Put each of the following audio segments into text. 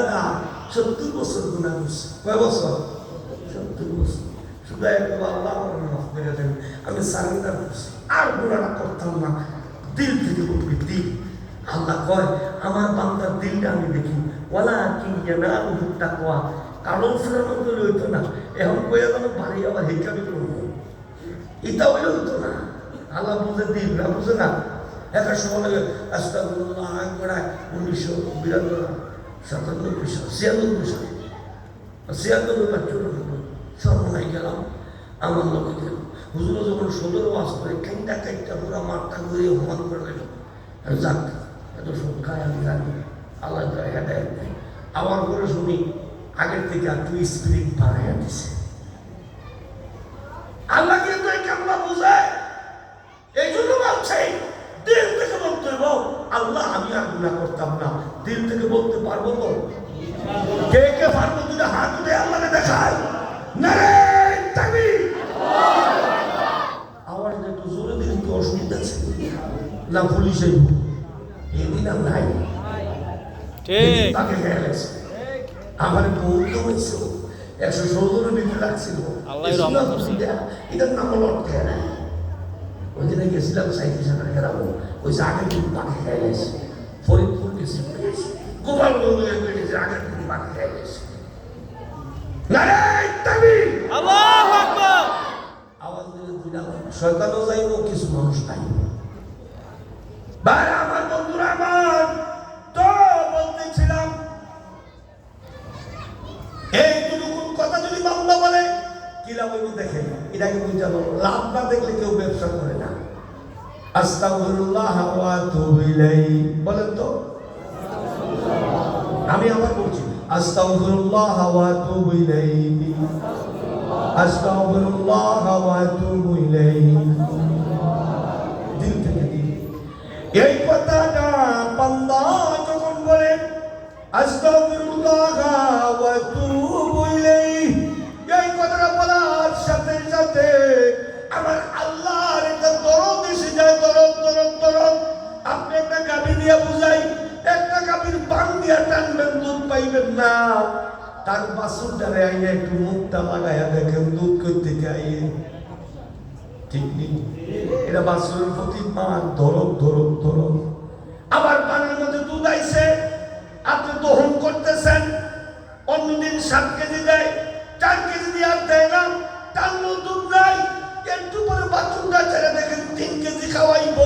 গুণাগার, সত্তর বছর গুণা করছে কয় বছর? সত্তর বছর। শুধু একবার আল্লাহ মাফ করে দেন, আমি সারেন্ডার করছি। আর গুণাটা করতাম না। দিল থেকে বলবি, দিল। আল্লাহ কয়, আমার বান্দার দিলটা আমি দেখি। ওলা কি না উঠুকটা কোয়া কালো ফেরানোর জন্য হইতো না। এখন কয়ে যেন বাড়ি আবার হিকাবি করব এটা হইলে হইতো না। আল্লাহ বুঝে দিন না, বুঝে না। একটা সময় লাগে আস্তাগুল্লাহ উনিশশো বিরানব্বই সর্বনাই গেলাম আমার লোকে গেলাম হুজুর যখন সদর ওয়াজ করে কাইটা কাইটা পুরো মাঠটা ঘুরে হমান করে দিল যাক এত সংখ্যায় আমি জানি আল্লাহ আবার করে শুনি, আগের থেকে আর তুই স্পিরিট বাড়াইয়া দিছে আল্লাহ কিন্তু এই কামনা বুঝায় এই জন্য বলছে দিল থেকে বলতে হইব আল্লাহ আমি আর গুণা করতাম না দিল থেকে বলতে পারব তো? কে কে পারব দুটো হাত উঠে আল্লাহকে দেখায়? নারে একটু জোরে দিলে কি অসুবিধা আছে? না পুলিশে? এদিন আর নাই। তাকে খেয়াল আছে আমার হয়েছে। একশো সত্তরের ভিতরে লাগছিল। এটার নাম হলো ওই দিনে গেছিলাম সাইকেল সাঁতার খেলাবো ওই ফরিদপুর গেছি গেছি গোপালগঞ্জ গেছি আগের দিন পাখি খেয়ে গেছে। আওয়াজ দিলে দুইটা শয়তানও যাইব কিছু মানুষ নাই। বাইরে আমার বন্ধুরা আমার তো বলতেছিলাম এই দুটুকুন কথা যদি বাংলা বলে কি লাভ হইব দেখেন? এটাকে বুঝানো লাভ না দেখলে কেউ ব্যবসা করে না। আস্তাগফিরুল্লাহ ওয়া আতুবু ইলাইহি। বলেন তো। আমি আবার বলছি, আস্তাগফিরুল্লাহ ওয়া আতুবু ইলাইহি। আস্তাগফিরুল্লাহ ওয়া আতুবু ইলাইহি। দিল থেকে দিল। এই কথাটা বান্দা যখন বলে, আস্তাগফিরুল্লাহ ওয়া আতুবু ইলাইহি, এই কথাটা বলার সাথে সাথে আমার আল্লাহর একটা দরদ এসে যায়, দরদ দরদ দরদ। আপনি একটা গাভী দিয়ে বুঝাই দিয়া দুধ পাইবেন না তার বাসুর দ্বারা আইনে একটু মুখটা লাগাইয়া দেখেন দুধ করতে আইয়ে ঠিক নেই এটা বাসুরের প্রতি পান ধরক ধরক ধরক আবার পানের মধ্যে দুধ আইছে আপনি দহন করতেছেন অন্যদিন সাত কেজি দেয় চার কেজি দিয়ে আর দেয় না টানলো দুধ নাই একটু পরে বাথরুমটা ছেড়ে দেখেন তিন কেজি খাওয়াইব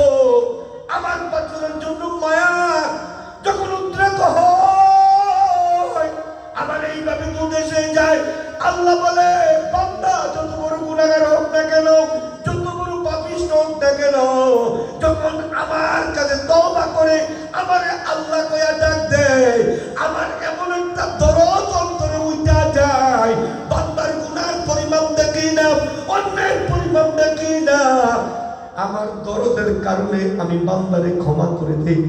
আমার বাথরুমের জন্য মায়া কারণে আমি বান্দারে ক্ষমা করে দেই।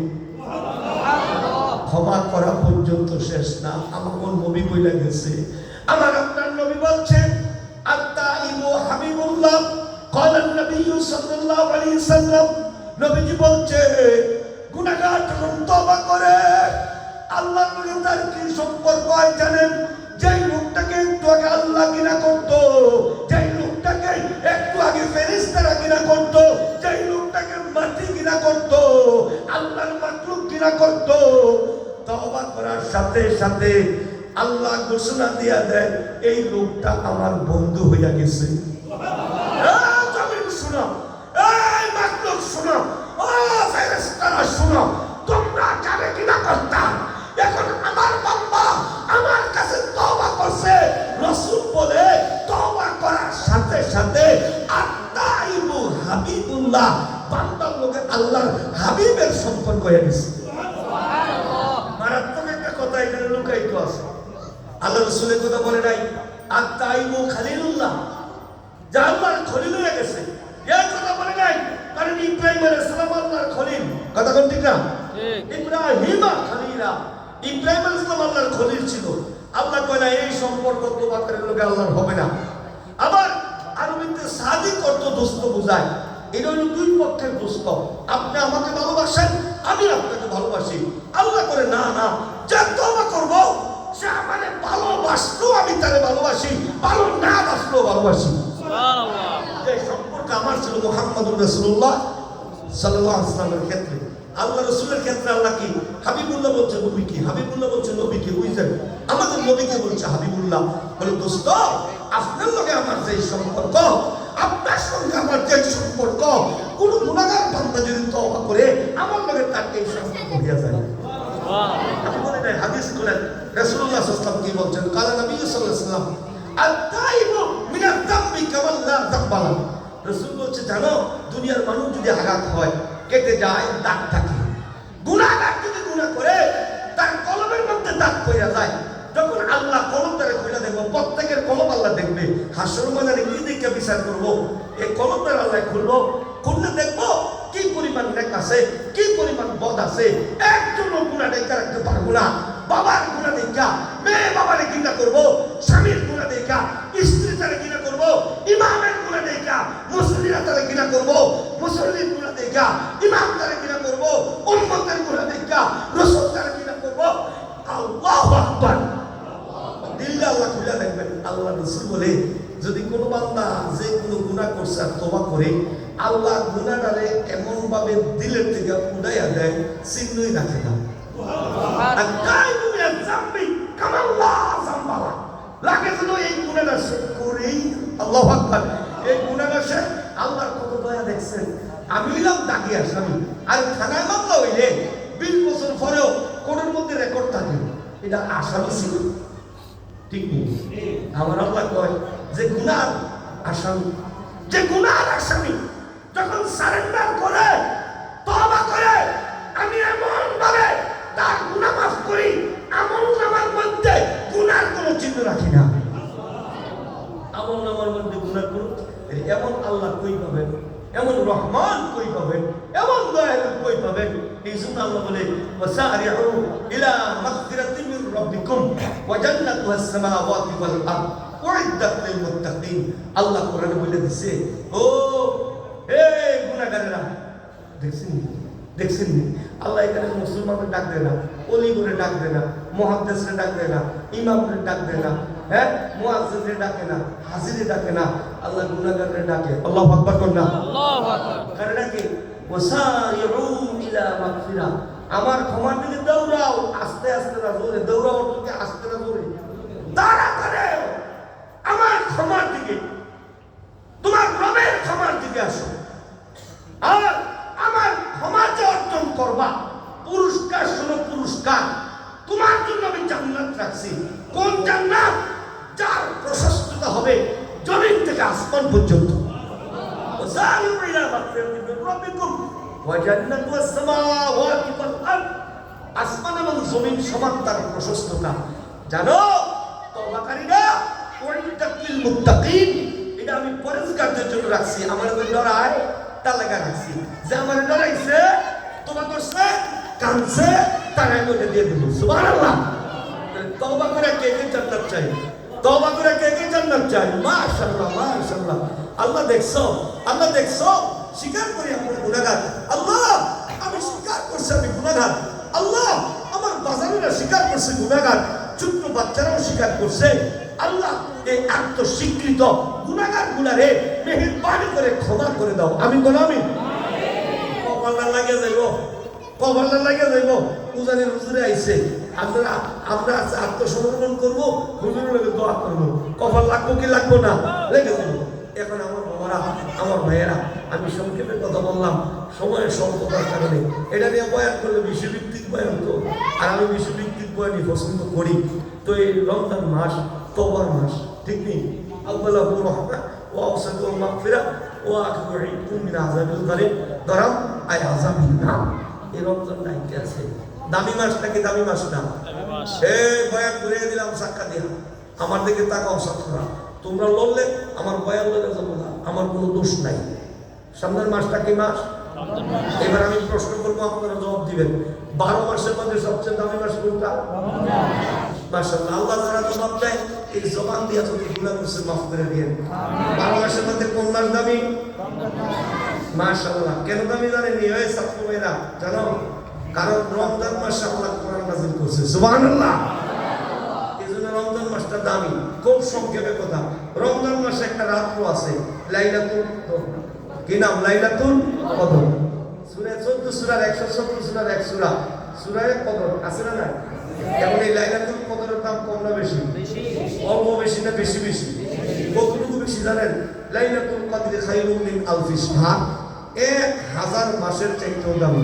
ক্ষমা করা পর্যন্ত শেষ না। আমার কোন নবী বইলা গেছে। আমার আপনার নবী বলছেন হাবিবুল্লাহ নবী সাল্লাল্লাহু আলাইহি সাল্লাম। নবীজি বলছে, গুনাহগার যখন তওবা করে, আল্লাহর সঙ্গে তার কি সম্পর্ক হয় জানেন? যেই লোকটাকে একটু আগে আল্লাহ কিনা করতো, যেই লোকটাকে একটু আগে ফেরেশতারা কিনা করতো যেই লোকটাকে মাটি কিনা করতো, আল্লাহর মাকলুক কিনা করতো তবা করার সাথে সাথে আল্লাহ ঘোষণা দিয়া দেয়, এই লোকটা আমার বন্ধু হইয়া গেছে। হাবিবুল্লাহ বান্দার লোকে আল্লাহর হাবিবের সম্পর্ক হয়ে গেছে। মারাত্মক একটা কথা এখানে লুকায়িত আছে। আল্লাহ রসুলের কথা বলে নাই আত্মাইবু খালিলুল্লাহ। যা আল্লাহর খলিল হয়ে গেছে। এর কথা বলে নাই কারণ ইব্রাহিম আলাইহিস সালাম আল্লাহর খলিল। কথা কোন ঠিক না? ইব্রাহিম খলিলা ইব্রাহিম আলাইহিস সালাম আল্লাহর খলিল ছিল। আল্লাহ কয় না এই সম্পর্ক তো বাকারের লোকে আল্লাহর হবে না। আবার আরবিতে সাদিক অর্থ দোস্ত বোঝায়। এটা হলো দুই পক্ষের দোস্ত আপনি আমাকে ভালোবাসেন আমি আপনাকে ভালোবাসি। আল্লাহ করে না না যা তওবা করব তারে ভালোবাসি ভালো না বাসলেও ভালোবাসি। সম্পর্ক আমার ছিল মোহাম্মদুর রসুল্লাহ সাল্লাহ আসলামের ক্ষেত্রে। আল্লাহ রসুলের ক্ষেত্রে আল্লাহ কি? হাবিবুল্লাহ বলছে নবী কি? হাবিবুল্লাহ বলছে নবী কি? বুঝলেন? আমাদের নবীকে বলছে? হাবিবুল্লাহ। বলে দোস্ত আপনার লগে আমার যে সম্পর্ক আপনার সঙ্গে আমার যে সম্পর্ক, কোন গুণাগার বান্দা যদি তওবা করে, আমার লগে তার এই সম্পর্ক হইয়া যায়। হাদিস করেন রাসূলুল্লাহ সাল্লাল্লাহু কি বলছেন? কালা নবী সাল্লাল্লাহু আলাইহি ওয়াসাল্লাম, আত-তাইবু মিনাত তাম্বি কামান লা তাকবাল রাসূল বলছে, জানো, দুনিয়ার মানুষ যদি আঘাত হয়, কেটে যায়, দাগ থাকে। গুনাহগার যদি গুনাহ করে, তার কলমের মধ্যে দাগ পড়ে যায়। যখন আল্লাহ কলম তারে খুলে দেখব, প্রত্যেকের কলম আল্লাহ দেখবে। হাসর ময়দানে কি দেখে বিচার করব? এই কমতার আল্লাহ খুলবো, খুললে দেখব কি পরিমাণ নেক আছে, কি পরিমাণ বদ আছে। একজন গুণা দেখা রাখতে পারব না বাবার গুণা দেখা মেয়ে বাবার কিনা করব, স্বামীর গুণা দেখা স্ত্রী তারা কিনা করব, ইমামের গুণা দেখা মুসলিরা তারা কিনা করব, মুসল্লির গুণা দেখা ইমাম তারা কিনা করব, উম্মতের গুণা দেখা রসুল তারা কিনা করব, আল্লাহু আকবার। দিল্লা আল্লাহ খুলে দেখবেন। আল্লাহ রসুল বলে যদি কোনো বান্দা যে কোনো গুণা করছে আর তোবা করে আল্লাহ গুণাটারে এমন ভাবে দিলের থেকে উড়াইয়া দেয় চিহ্নই রাখে না। আর তাই তুমি জাম্বি? কামাল্লাহ জাম্বালা। লাগে যেন এই গুণাটা সে করেই আল্লাহ আকবার। এই গুণাটা সে আল্লাহর কত দয়া দেখছেন। আমি হইলাম দাগি আসামি আর থানায় মামলা হইলে বিশ বছর পরেও কোর্টের মধ্যে রেকর্ড থাকে। এটা আসামি ছিল। ঠিক আমার আল্লাহ কয় যে গুনার আসামি যে গুনার আসামি যখন সারেন্ডার করে তবা করে আমি এমন ভাবে তার গুনাহ মাফ করি এমন আমার মধ্যে গুনার কোনো চিহ্ন রাখি না এমন আমার মধ্যে গুনাহ করুন এমন আল্লাহ কই পাবেন এমন রহমান কই পাবেন এমন দয়ালু কই পাবেন এই জন্য আল্লাহ বলে ওয়াসারিউ ইলা মাগফিরাতিন মির রাব্বিকুম ওয়া জান্নাতুহাস সামাওয়াতি ওয়াল আরদ উইদ্দাত লিল মুত্তাকিন আল্লাহ কোরআনে বলে দিছে ও হে গুনাহগারেরা দেখছেন দেখছেন? আল্লাহ এখানে মুসলমানদের ডাক দেয় না অলি করে ডাক দেয় না মহাদ্দেশরে ডাক দেয় না ইমামরে ডাক দেয় না হ্যাঁ মুয়াজ্জিনরে ডাকে না হাজিরে ডাকে না আল্লাহ গুনাহগাররে ডাকে আল্লাহ আকবার কর না আল্লাহু আকবার কারে ডাকে ওয়াসারিউ ইলা মাগফিরা আমার ক্ষমার দিকে দৌড়াও আস্তে আস্তে না জোরে দৌড়াও তোকে আস্তে না জোরে তারা করে আমার ক্ষমার দিকে, তোমার রবের ক্ষমার দিকে আসো। আর আমার ক্ষমা যে অর্জন করবা, পুরস্কার শোনো পুরস্কার। তোমার জন্য আমি জান্নাত রাখছি। কোন জান্নাত? যার হবে জমিন থেকে আসমান পর্যন্ত। আসমান এবং জমিন সমান তার প্রশস্ততা। জানো? তওবাকারীরা ওয়াইদাতিল মুত্তাকিন। এটা আমি পরেজগারদের জন্য রাখছি। আমার ওই ডরায় তার লাগা রাখছি। যে আমার ডরাইছে তোমা করছে কানছে তার আমি ওটা দিয়ে দেবো সুবহানাল্লাহ। তওবা করে কে কে জান্নাত চাই তওবা করে কে কে জান্নাত চাই মাশাআল্লাহ মাশাআল্লাহ। আল্লাহ দেখছ আল্লাহ দেখছ, স্বীকার করি আমরা গুনাহগার। আল্লাহ, আমি স্বীকার করছি আমি গুনাহগার। আল্লাহ, আমার বাজারেরা স্বীকার করছে ছোট্ট বাচ্চারাও স্বীকার করছে, আল্লাহ এই আত্মস্বীকৃত গুনাহগার গুলারে মেহেরবানি করে ক্ষমা করে দাও। আমি বলো আমি? কপালটা লাগে যাইব কপালটা লাগে যাইব। উজানের হুজুরে আইছে, আমরা আমরা আত্মসমর্পণ করব, হুজুরের লগে দোয়া করব। কপাল লাগবো কি লাগবো না? লেগে যাব এখন আমার বাবারা, আমার ভাইয়েরা, আমি সংক্ষেপে কথা বললাম, সময়ের স্বল্পতার কারণে। এটা নিয়ে বয়ান করলে বিশ্বভিত্তিক বয়ান তো। আর আমি বিশ্বভিত্তিক বয়ানই পছন্দ করি। তো এই রমজান মাস তবার মাস ঠিক নেই? আল্লাহ রহমান ও আওসাদ ও মাগফিরা ও আখিরু মিন আযাবিল কারীম দরাম আই আযাবিন নাম। এই রমজান নাইতে আছে। দামি মাস নাকি দামি মাস না? মাস। বয়ান ঘুরিয়ে দিলাম সাক্ষা দিয়া। আমার দিকে তাকাও ছাত্ররা। তোমরা লড়লে আমার বয়ান লড়ে যাব না আমার কোনো দোষ নাই। সামনের মাসটা কি মাস? মাস। এবার আমি প্রশ্ন করব আপনারা জবাব দিবেন। বারো মাসের মধ্যে সবচেয়ে দামি মাস কোনটা? মাসাল্লাহ আল্লাহ যারা জবাব দেয় এই জবান দিয়া যদি গুলা করছে, মাফ করে দিয়ে মাসের মধ্যে কোন মাস দামি মাশাআল্লাহ, কেন দামি জানেন এই হয়ে ছাত্র মেয়েরা, জানো? কারণ রমজান মাসে আল্লাহ কোরআন নাজিল করছে, সুবহানাল্লাহ। এই জন্য রমজান মাসটা দামি, খুব সংক্ষেপে কথা। রমজান মাসে একটা রাত্র আছে, লাইলাতুল কি নাম? লাইলাতুল কদর। সূরা 14 সূরার 170 সূরার 1 সূরা। সূরায়ে কদর, আছে না না এখন এই লাইলাতুল কদরের দাম কম না বেশি? অল্প বেশি না বেশি বেশি? কতটুকু বেশি জানেন? লাইলাতুল কদরে খায়রুম মিন আলফি শাহর এক হাজার মাসের চাইতেও দামি।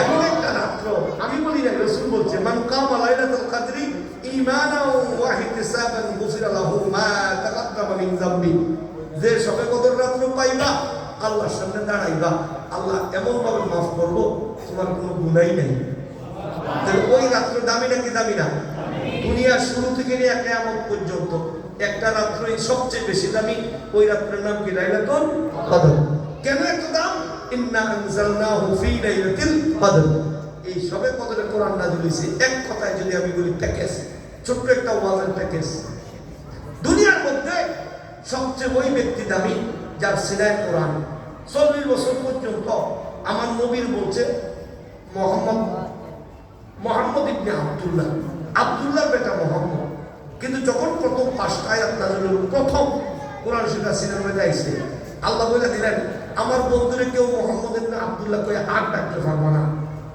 এমন একটা রাত্র আমি বলি না রসুল বলছে মান কামা লাইলাতুল কদরি ঈমানাও ওয়া ইহতিসাবান গুফিরা লাহু মা তাকাদ্দামা মিন যামবি। যে সবে কদর রাত্র পাইবা আল্লাহর সামনে দাঁড়াইবা। আল্লাহ এমন ভাবে মাফ করব তোমার কোনো গুনাই নেই। তাহলে ওই রাত্র দামি নাকি দামি না? দুনিয়ার শুরু থেকে নিয়ে কিয়ামত পর্যন্ত একটা রাত্রই সবচেয়ে বেশি দামি। ওই রাত্রের নাম কি? লাইলাতুল কদর। কেন এত দাম? ইন্না আনজালনাহু ফি লাইলাতিল কদর। এই সবে কদরে কোরআন নাযিল হইছে। এক কথায় যদি আমি বলি প্যাকেজ, ছোট্ট একটা ওয়াজের প্যাকেজ। দুনিয়ার মধ্যে সবচেয়ে ওই ব্যক্তি দামি, যার সিনায় কোরআন। চল্লিশ বছর পর্যন্ত আমার নবীর বলছে, মোহাম্মদ মোহাম্মদ ইবনে আবদুল্লাহ। আবদুল্লাহ বেটা মোহাম্মদ। কিন্তু যখন প্রথম পাঁচটা আয়াত হলো, প্রথম কোরআন শিক্ষা সিনেমা যাইছে আল্লাহ বলে দিলেন আমার বন্ধুরে কেউ মোহাম্মদ ইবনে আবদুল্লাহ কয়ে আর ডাকতে পারব না।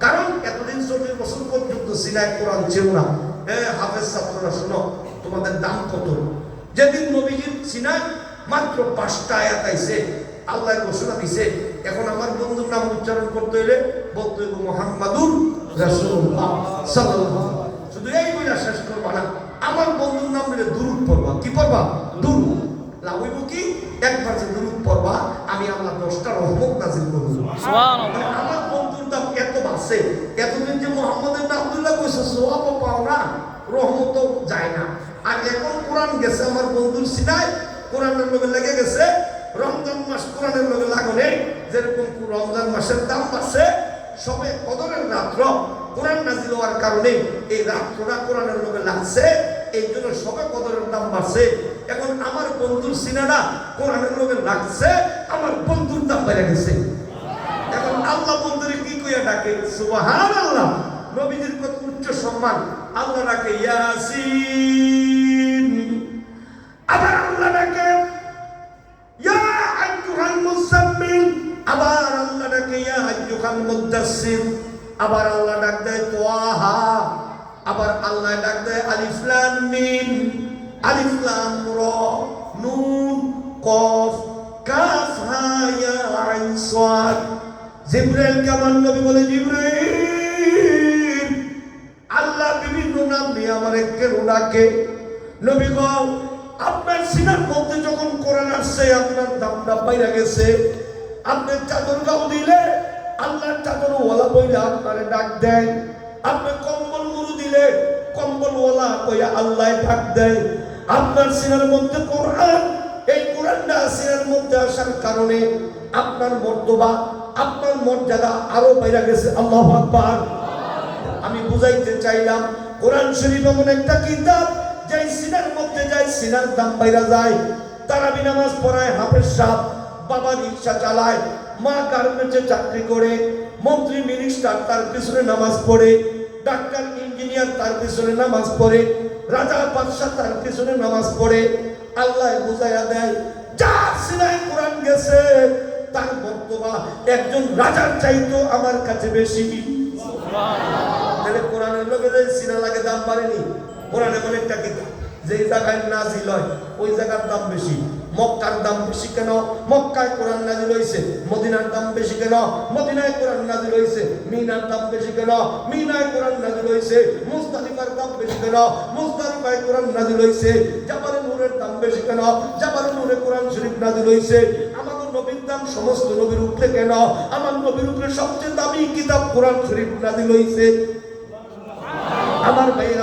কারণ এতদিন চল্লিশ বছর পর্যন্ত সিনায় কোরআন ছিল না। এ হাফেজ ছাত্ররা শোনো তোমাদের দাম কত? যেদিন নবীজির সিনায় মাত্র পাঁচটা আয়াত আইছে আল্লাহ ঘোষণা দিছে এখন আমার বন্ধুর নাম উচ্চারণ করতে হইলে হইব মোহাম্মদুর রাসূলুল্লাহ সাল্লাল্লাহু আলাইহি শুধু এই বইটা শেষ করবা না আমার বন্ধুর নাম দিলে দুরুদ পড়বা। কি পড়বা? দুরুদ। লাভ কি? একবার যে দুরুদ পড়বা আমি আল্লাহ দশটা রহমত নাজিল করব। সুবহানাল্লাহ। মানে আমার বন্ধুর দাম এত বাড়ছে এতদিন যে মোহাম্মদের নাম আব্দুল্লাহ কইছে সোয়াবও পাও না রহমতও যায় না। আর এখন কোরআন গেছে আমার বন্ধুর সিনায় কোরআনের লগে লেগে গেছে রমজান মাস কোরআনের লগে লাগনে যেরকম রমজান মাসের দাম বাড়ছে সবে কদরের রাত্র কোরআন নাজিল হওয়ার কারণে এই রাত্রটা কোরআনের লগে লাগছে, এই জন্য সবে কদরের দাম বাড়ছে। এখন আমার বন্ধুর সিনাটা কোরআনের লগে লাগছে, আমার বন্ধুর দাম বেড়ে গেছে। এখন আল্লাহ বন্ধুরে কি কইয়া ডাকে? সুবহান আল্লাহ নবীজির কত উচ্চ সম্মান। আল্লাহ ডাকে, ইয়াসিন। আইয়ুহাল আবার আল্লাহ ডাক দেয় তোয়াহা, আবার আল্লাহ ডাক দেয় আলিফ মিম, আলিফ র, নুন, কফ, কাফ, হা, ইয়া, আইন সাদ জিব্রাইল কেমন নবী বলে, জিব্রাইল, আল্লাহ বিভিন্ন নাম দিয়ে আমার কেন ডাকে? নবী গো, আপনার সিনার মধ্যে যখন কোরআন আসছে, আপনার দামটা পাইরা গেছে। আপনার চাদর গাও দিলে আল্লাহর চাদর ওয়ালা বইলে আপনারে ডাক দেয়। আপনি কম্বল মুরু দিলে কম্বল ওয়ালা কইয়া আল্লাহ ডাক দেয়। আপনার সিনার মধ্যে কোরআন, এই কোরআনটা সিনার মধ্যে আসার কারণে আপনার মর্তবা, আপনার মর্যাদা আরও বাইরা গেছে। আল্লাহ আকবার। আমি বুঝাইতে চাইলাম, কোরআন শরীফ এমন একটা কিতাব, যাই সিনার মধ্যে যায় সিনার দাম বাইরা যায়। তারাবি নামাজ পড়ায় হাফেজ সাহ বাবা রিক্সা চালায় মা গার্মেন্টসে চাকরি করে, মন্ত্রী মিনিস্টার তার পিছনে নামাজ পড়ে, ডাক্তার ইঞ্জিনিয়ার তার পিছনে নামাজ পড়ে, রাজা বাদশাহ তার পিছনে নামাজ পড়ে, আল্লাহ বুঝাইয়া দেয় যার সিনায় কোরআন গেছে, তার বর্তমান একজন রাজার চাইতো আমার কাছে বেশি। তাহলে কোরআনের লোকে যে সিনা লাগে দাম বাড়েনি, কোরআন এমন একটা কিতাব, যেই জায়গায় নাজিল হয়, ওই জায়গার দাম বেশি। মক্কার দাম বেশি কেন? মক্কায় কোরআন নাজিল হয়েছে মদিনার দাম বেশি কেন? মদিনায় কোরআন নাজিল হয়েছে মিনার দাম বেশি কেন? মিনায় কোরআন নাজিল হয়েছে মুস্তালিফার দাম বেশি কেন? মুস্তালিফায় কোরআন নাজিল হয়েছে জাবালে নূরের দাম বেশি কেন? জাবালে নূরে কোরআন শরীফ নাজিল হয়েছে আমাদের নবীর দাম সমস্ত নবীর উপরে কেন? আমার নবীর উপরে সবচেয়ে দামি কিতাব কোরআন শরীফ নাজিল হয়েছে আমার বন্ধুরা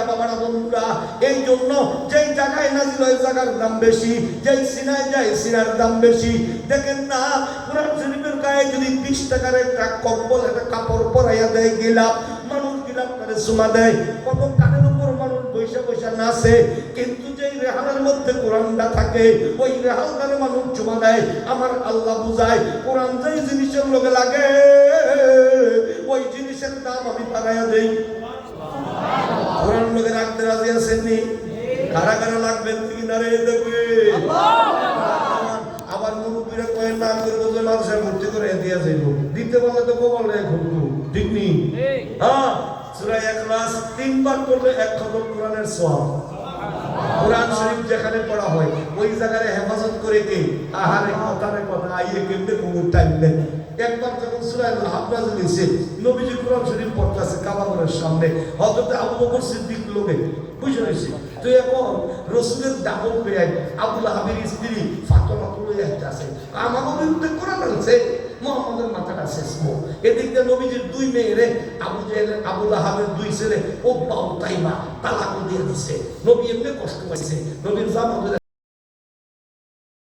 এই জন্য যেই জায়গায় নাজিল হয়, জায়গার দাম বেশি। যেই সিনায় যায়, সিনার দাম বেশি। দেখেন না, কোরআন শরীফের গায়ে যদি বিশ টাকার একটা কম্বল, একটা কাপড় পরাইয়া দেয় গেলাম মানুষ গিলাম করে সুমা দেয়, কত কানের উপর মানুষ বৈশা বৈশা নাচে। কিন্তু যেই রেহানের মধ্যে কোরআনটা থাকে, ওই রেহালদারে মানুষ চুমা দেয়। আমার আল্লাহ বুঝায়, কোরআন যেই জিনিসের লোকে লাগে, ওই জিনিসের দাম আমি বাড়াইয়া দেই। কোরআন লোকে রাখতে রাজি আছেননি? কারা কারা লাগবেন কিনারে দেখবে। আবার মুরব্বীরা কয়েন না করে বলছে মানুষের ভর্তি করে দিয়ে যাইব। দিতে পারলে তো কবল রে খুলবো ঠিক নেই হ্যাঁ সূরা ইখলাস তিনবার পড়লে এক খতম কোরআনের সওয়াব। কোরআন শরীফ যেখানে পড়া হয় ওই জায়গায় হেফাজত করে কে? আহারে কথারে কথা আইয়ে কেমনে কুমুর টাইম নেই একবার যখন হাফরাজ নিছে, নবীজি কোরআন শরীফ পড়তেছে সামনে। হযরত আবু বকর সিদ্দিক লোকে বুঝে তো এখন রসুলের পেয়ে আবুল হাবির স্ত্রী বিরুদ্ধে কোরআন আনছে, মোহাম্মদের মাথাটা শেষ এদিক দিয়ে নবীজির দুই মেয়েরে, আবু জাহেলের আবুল আহাবের দুই ছেলে, ও বাউ তাইমা তালাক দিয়ে দিছে। নবী এমনি কষ্ট পাইছে। নবীর জামা